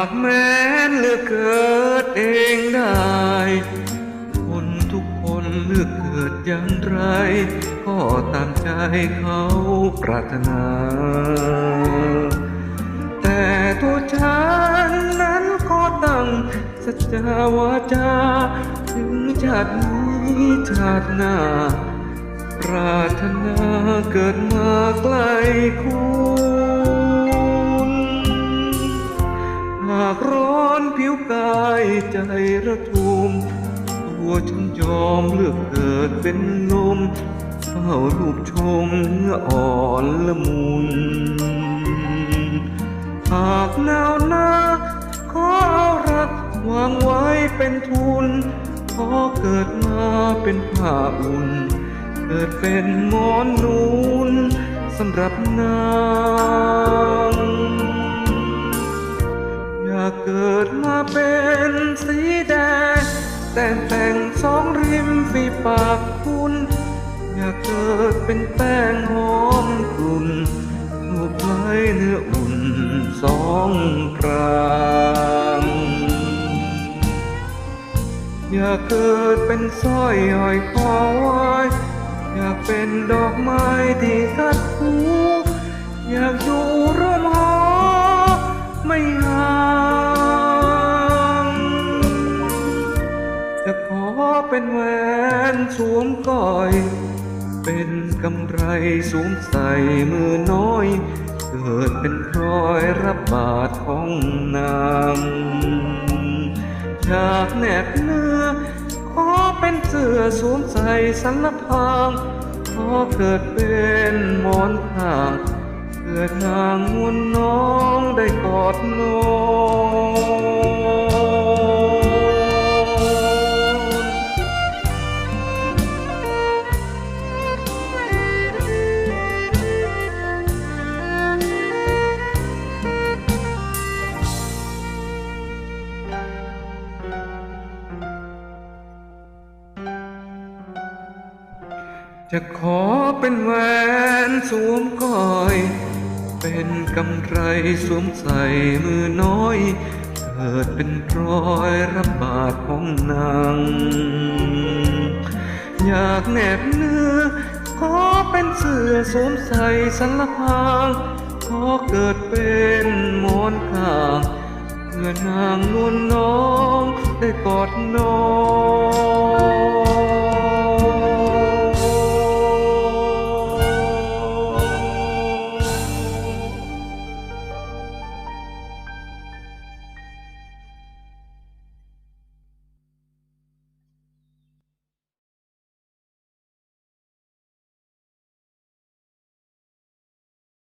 ากแม้นเลือกเกิดเองได้ คนทุกคนเลือกเกิดอย่างไร ก็ตามใจเขาปรารถนา แต่ตัวฉันนั้นก็ตั้งสัจจาวาจา ถึงชาตินี้ชาติหน้า ปรารถนาเกิดมาใกล้คุากร้อนผิวกายใจระทุมตัวฉันยอมเลือกเกิดเป็นลมเฝ้ารูปชมเนื้ออ่อนละมุนหากหนาวนาขอเอารักวางไว้เป็นทุน ขอเกิดมาเป็นผ้าอุ่น เกิดเป็นหมอนนูนสำหรับนาง กเกิดมาเป็นสีแดง แต่งแต่งสองริมฝีปากคุณ อยากเกิดเป็นแป้งหอมกลุ่นรูปไล้เนื้ออุ่นสองครางอยากเกิดเป็นสร้อยห้อยคอไว้อยากเป็นดอกไม้ที่ทัดหูอยากอยู่ เป็นแหวนสวมก้อย เป็นกำไรสวมใส่มือน้อย เกิดเป็นพลอยรับบาทของนางอยากแนบเนื้อขอเป็นเสื้อสวมใส่สันลพางขอเกิดเป็นหมอนข้างเกิดนางมวนน้องได้กอดน้อง จะขอเป็นแหวนสวมก้อย เป็นกำไรสวมใส่มือน้อย เกิดเป็นรอยรับบาทของนางอยากแนบเนื้อ ขอเป็นเสื้อสวมใส่สันละพางขอเกิดเป็นมอนข้างเพื่อนางนวลน้องได้กอดน้อง